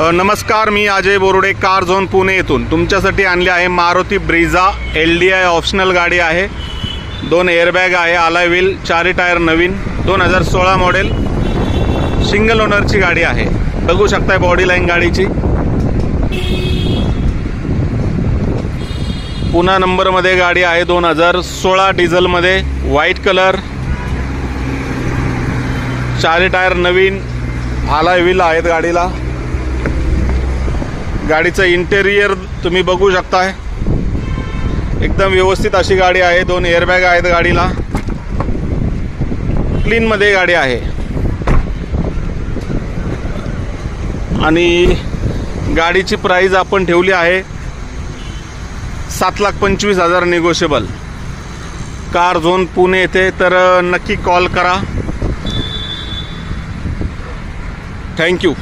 नमस्कार मी Ajay Borude car zone Pune येथून. तुमच्यासाठी आणली आहे Maruti Brezza L D I optional गाडी आहे. दोन एअरबॅग आहे आलाय व्हील चारी टायर नवीन दोन हजार सोळा मॉडेल सिंगल ओनरची गाडी आहे. बघू शकताय बॉडी लाईन गाडीची. पुन्हा नंबरमध्ये गाडी आहे दोन हजार सोळा डिझेलमध्ये व्हाईट कलर चारी टायर नवीन आलाय व्हील आहेत गाडीला. गाडीचं इंटेरियर तुम्ही बघू शकताय. एकदम व्यवस्थित अशी गाडी आहे. दोन एअरबॅग आहेत गाडीला. क्लीनमध्ये गाडी आहे. आणि गाडीची प्राईज आपण ठेवली आहे सात लाख पंचवीस हजार निगोशिएबल कार झोन पुणे येथे तर नक्की कॉल करा. थँक्यू